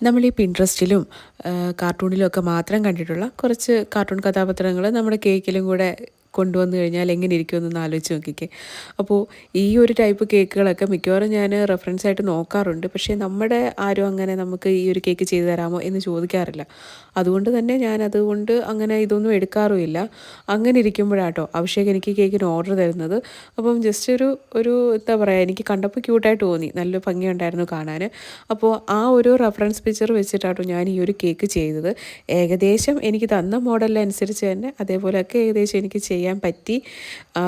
നമ്മൾ ഈ പിൻട്രസ്റ്റിലും കാർട്ടൂണിലും ഒക്കെ മാത്രം കണ്ടിട്ടുള്ള കുറച്ച് കാർട്ടൂൺ കഥാപാത്രങ്ങൾ നമ്മുടെ കേക്കിലും കൂടെ കൊണ്ടുവന്നു കഴിഞ്ഞാൽ എങ്ങനെ ഇരിക്കുമെന്നൊന്ന് ആലോചിച്ച് നോക്കിക്കേ. അപ്പോൾ ഈ ഒരു ടൈപ്പ് കേക്കുകളൊക്കെ മിക്കവാറും ഞാൻ റെഫറൻസ് ആയിട്ട് നോക്കാറുണ്ട്. പക്ഷേ നമ്മുടെ ആരും അങ്ങനെ നമുക്ക് ഈ ഒരു കേക്ക് ചെയ്തു തരാമോ എന്ന് ചോദിക്കാറില്ല. അതുകൊണ്ട് തന്നെ ഞാൻ അതുകൊണ്ട് അങ്ങനെ ഇതൊന്നും എടുക്കാറുമില്ല. അങ്ങനെ ഇരിക്കുമ്പോഴാട്ടോ അഭിഷേക് എനിക്ക് കേക്കിന് ഓർഡർ തരുന്നത്. അപ്പം ജസ്റ്റ് ഒരു ഒരു എന്താ പറയുക എനിക്ക് കണ്ടപ്പോൾ ക്യൂട്ടായിട്ട് തോന്നി. നല്ല ഭംഗിയുണ്ടായിരുന്നു കാണാൻ. അപ്പോൾ ആ ഒരു റെഫറൻസ് പിക്ചർ വെച്ചിട്ടാട്ടോ ഞാൻ ഈ ഒരു കേക്ക് ചെയ്തത്. ഏകദേശം എനിക്ക് തന്ന മോഡലിനനുസരിച്ച് തന്നെ അതേപോലെയൊക്കെ ഏകദേശം എനിക്ക് ചെയ്യാൻ പറ്റി ആ,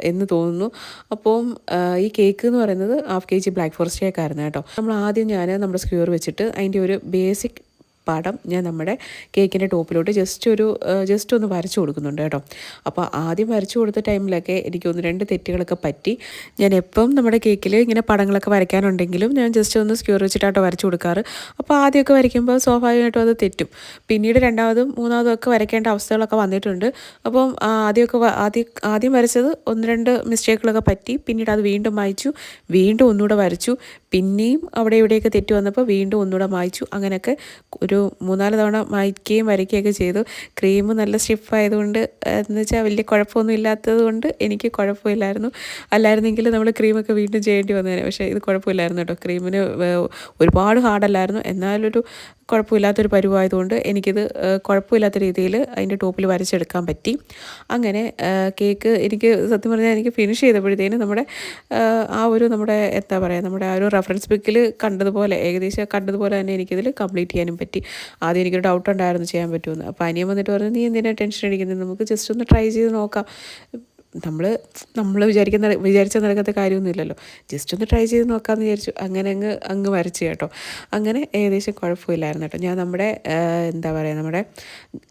എന്ന് തോന്നുന്നു. അപ്പം ആ, ഈ കേക്ക് എന്ന് പറയുന്നത് half K G black forest കേക്കായിരുന്നു കേട്ടോ. നമ്മൾ ആദ്യം ഞാൻ നമ്മുടെ സ്ക്യൂർ വെച്ചിട്ട് അതിന്റെ ഒരു ബേസിക് പടം ഞാൻ നമ്മുടെ കേക്കിന്റെ ടോപ്പിലോട്ട് ജസ്റ്റ് ഒരു ജസ്റ്റ് ഒന്ന് വരച്ചു കൊടുക്കുന്നുണ്ട് കേട്ടോ. അപ്പോൾ ആദ്യം വരച്ചു കൊടുത്ത ടൈമിലൊക്കെ എനിക്ക് ഒന്ന് രണ്ട് തെറ്റുകളൊക്കെ പറ്റി. ഞാൻ എപ്പം നമ്മുടെ കേക്കിൽ ഇങ്ങനെ പടങ്ങളൊക്കെ വരയ്ക്കാനുണ്ടെങ്കിലും ഞാൻ ജസ്റ്റ് ഒന്ന് സ്ക്യൂർ വെച്ചിട്ടാട്ടോ വരച്ചു കൊടുക്കാറ്. അപ്പോൾ ആദ്യമൊക്കെ വരയ്ക്കുമ്പോൾ സ്വാഭാവികമായിട്ടും അത് തെറ്റും. പിന്നീട് രണ്ടാമതും മൂന്നാമതും ഒക്കെ വരയ്ക്കേണ്ട അവസ്ഥകളൊക്കെ വന്നിട്ടുണ്ട്. അപ്പം ആദ്യമൊക്കെ ആദ്യം ആദ്യം വരച്ചത് ഒന്ന് രണ്ട് മിസ്റ്റേക്കുകളൊക്കെ പറ്റി. പിന്നീട് അത് വീണ്ടും വായിച്ചു വീണ്ടും ഒന്നുകൂടെ വരച്ചു. പിന്നെയും അവിടെ ഇവിടെയൊക്കെ തെറ്റ് വന്നപ്പോൾ വീണ്ടും ഒന്നുകൂടെ വായിച്ചു അങ്ങനെയൊക്കെ ഒരു മൂന്നാൽ തവണ മായ്ക്കുകയും വരയ്ക്കുകയൊക്കെ ചെയ്തു. ക്രീം നല്ല സ്റ്റിഫ് ആയതുകൊണ്ട് എന്ന് വെച്ചാൽ വലിയ കുഴപ്പമൊന്നും ഇല്ലാത്തത് കൊണ്ട് എനിക്ക് കുഴപ്പമില്ലായിരുന്നു. അല്ലായിരുന്നെങ്കിൽ നമ്മൾ ക്രീമൊക്കെ വീണ്ടും ചെയ്യേണ്ടി വന്നേനെ. പക്ഷേ ഇത് കുഴപ്പമില്ലായിരുന്നു കേട്ടോ. ക്രീമിന് ഒരുപാട് ഹാർഡല്ലായിരുന്നു. എന്നാലൊരു കുഴപ്പമില്ലാത്തൊരു പരുവായതുകൊണ്ട് എനിക്കിത് കുഴപ്പമില്ലാത്ത രീതിയിൽ അതിന്റെ ടോപ്പിൽ വരച്ചെടുക്കാൻ പറ്റി. അങ്ങനെ കേക്ക് എനിക്ക് സത്യം പറഞ്ഞാൽ എനിക്ക് ഫിനിഷ് ചെയ്തപ്പോഴത്തേനും നമ്മുടെ ആ ഒരു നമ്മുടെ എന്താ പറയുക നമ്മുടെ ആ ഒരു റെഫറൻസ് ബുക്കിൽ കണ്ടതുപോലെ ഏകദേശം കണ്ടതുപോലെ തന്നെ എനിക്കിതിൽ കംപ്ലീറ്റ് ചെയ്യാനും പറ്റി. ആദ്യം എനിക്കൊരു ഡൗട്ട് ഉണ്ടായിരുന്നു ചെയ്യാൻ പറ്റുമെന്ന്. അപ്പോൾ അനിയൻ വന്നിട്ട് പറഞ്ഞു നീ എന്തിനാണ് ടെൻഷൻ അടിക്കുന്നത് നമുക്ക് ജസ്റ്റ് ഒന്ന് ട്രൈ ചെയ്ത് നോക്കാം. നമ്മൾ നമ്മൾ വിചാരിക്കുന്ന വിചാരിച്ച നടക്കാത്ത കാര്യമൊന്നുമില്ലല്ലോ. ജസ്റ്റ് ഒന്ന് ട്രൈ ചെയ്ത് നോക്കാമെന്ന് വിചാരിച്ചു. അങ്ങനെ അങ്ങ് അങ്ങ് വരച്ചു കേട്ടോ. അങ്ങനെ ഏകദേശം കുഴപ്പമില്ലായിരുന്നു കേട്ടോ. ഞാൻ നമ്മുടെ എന്താ പറയുക നമ്മുടെ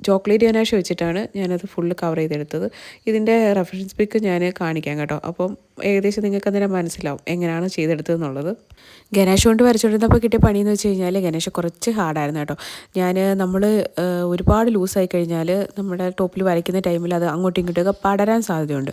ചോക്ലേറ്റ് ഗനാഷ് വെച്ചിട്ടാണ് ഞാനത് ഫുള്ള് കവർ ചെയ്തെടുത്തത്. ഇതിന്റെ റെഫറൻസ് പിക്ക് ഞാൻ കാണിക്കാം കേട്ടോ. അപ്പം ഏകദേശം നിങ്ങൾക്ക് അന്നേരം മനസ്സിലാവും എങ്ങനെയാണ് ചെയ്തെടുത്തതെന്നുള്ളത്. ഗണേഷ് കൊണ്ട് വരച്ചുകൊണ്ടിരുന്നപ്പോൾ കിട്ടിയ പണിയെന്ന് വെച്ച് കഴിഞ്ഞാൽ ഗണേഷ് കുറച്ച് ഹാർഡായിരുന്നു കേട്ടോ. ഞാൻ നമ്മൾ ഒരുപാട് ലൂസായി കഴിഞ്ഞാൽ നമ്മുടെ ടോപ്പിൽ വരയ്ക്കുന്ന ടൈമിൽ അത് അങ്ങോട്ടും ഇങ്ങോട്ടൊക്കെ പടരാൻ സാധ്യതയുണ്ട്.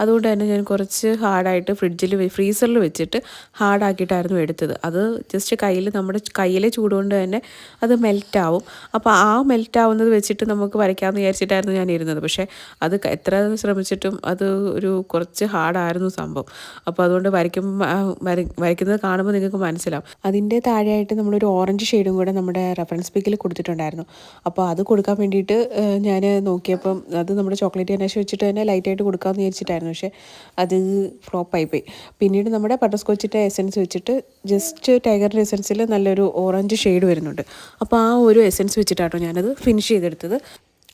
അതുകൊണ്ട് തന്നെ ഞാൻ കുറച്ച് ഹാർഡായിട്ട് ഫ്രിഡ്ജിൽ ഫ്രീസറിൽ വെച്ചിട്ട് ഹാർഡാക്കിയിട്ടായിരുന്നു എടുത്തത്. അത് ജസ്റ്റ് കയ്യിൽ നമ്മുടെ കയ്യിലെ ചൂടുകൊണ്ട് തന്നെ അത് മെൽറ്റാവും. അപ്പോൾ ആ മെൽറ്റാവുന്നത് വെച്ചിട്ട് നമുക്ക് വരയ്ക്കാമെന്ന് വിചാരിച്ചിട്ടായിരുന്നു ഞാൻ ഇരുന്നത്. പക്ഷേ അത് എത്ര ശ്രമിച്ചിട്ടും അത് ഒരു കുറച്ച് ഹാർഡായിരുന്നു സംഭവം. അപ്പോൾ അതുകൊണ്ട് വരയ്ക്കുമ്പോൾ വരയ്ക്കുന്നത് കാണുമ്പോൾ നിങ്ങൾക്ക് മനസ്സിലാവും. അതിന്റെ താഴെയായിട്ട് നമ്മളൊരു ഓറഞ്ച് ഷെയ്ഡും കൂടെ നമ്മുടെ റെഫറൻസ് പിക്കിൽ കൊടുത്തിട്ടുണ്ടായിരുന്നു. അപ്പോൾ അത് കൊടുക്കാൻ വേണ്ടിയിട്ട് ഞാൻ നോക്കിയപ്പം അത് നമ്മുടെ ചോക്ലേറ്റ് അന്വേഷിച്ചിട്ട് വെച്ചിട്ട് തന്നെ ലൈറ്റായിട്ട് കൊടുക്കാമെന്ന് വിചാരിച്ചിട്ടായിരുന്നു. പക്ഷേ അത് ഫ്ലോപ്പായി പോയി പിന്നീട് നമ്മുടെ ബട്ടർ സ്കോച്ചിന്റെ എസെൻസ് വെച്ചിട്ട് ജസ്റ്റ് ടൈഗറിന്റെ എസെൻസിൽ നല്ലൊരു ഓറഞ്ച് ഷെയ്ഡ് വരുന്നുണ്ട്. അപ്പോൾ ആ ഒരു എസെൻസ് വെച്ചിട്ടാട്ടോ ഞാനത് ഫിനിഷ് ചെയ്തെടുത്തത്.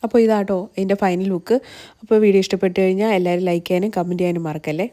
അപ്പോൾ ഇതാട്ടോ എന്റെ ഫൈനൽ ലുക്ക്. അപ്പോൾ വീഡിയോ ഇഷ്ടപ്പെട്ടു കഴിഞ്ഞാൽ എല്ലാവരും ലൈക്ക് ചെയ്യാനും കമന്റ് ചെയ്യാനും മറക്കല്ലേ?